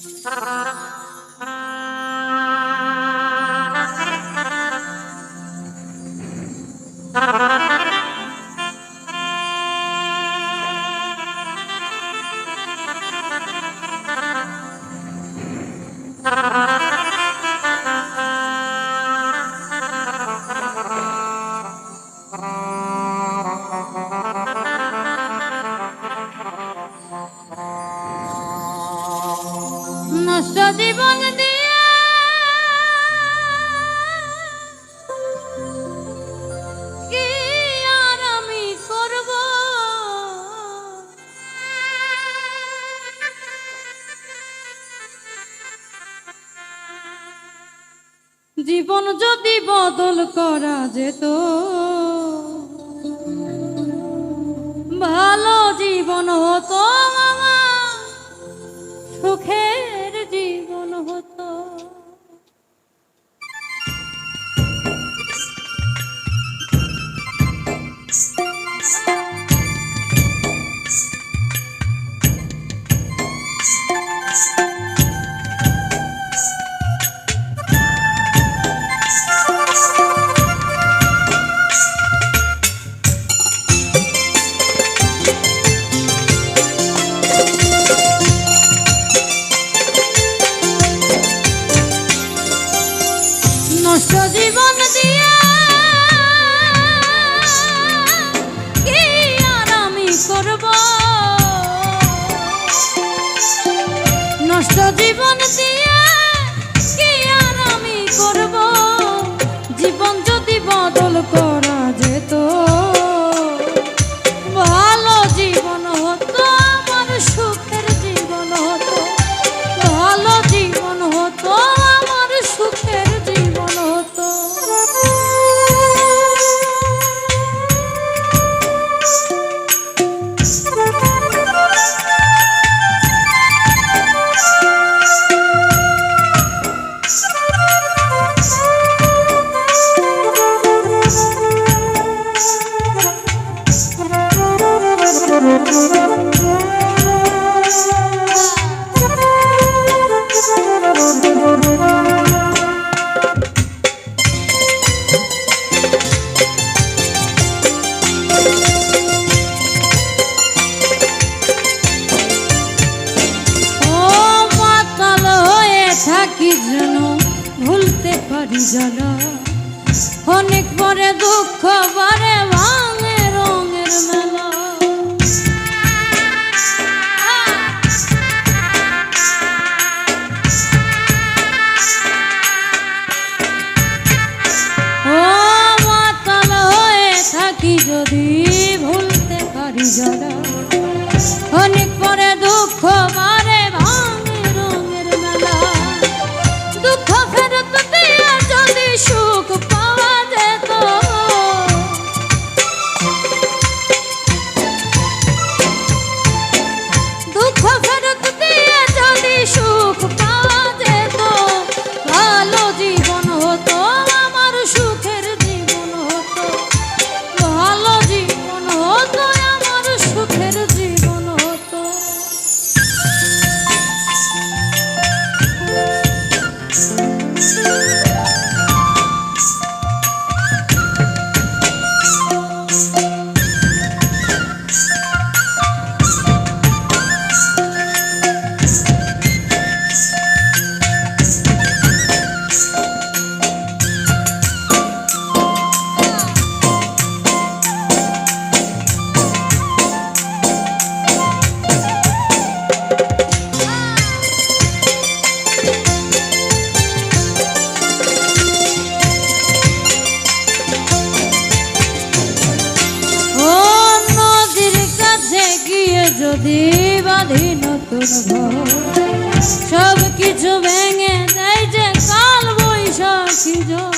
Ha ha ha. জীবন দিয়ে। কি আর আমি করব? জীবন যদি বদল করা যেত ভালো জীবন হতো wanna be অনেক পরে দুঃখ বারে মাতাল হয়ে থাকি যদি ভুলতে পারি জ্বালা সব কিছু ভেঙে দেয় যে কাল বৈশাখী জোর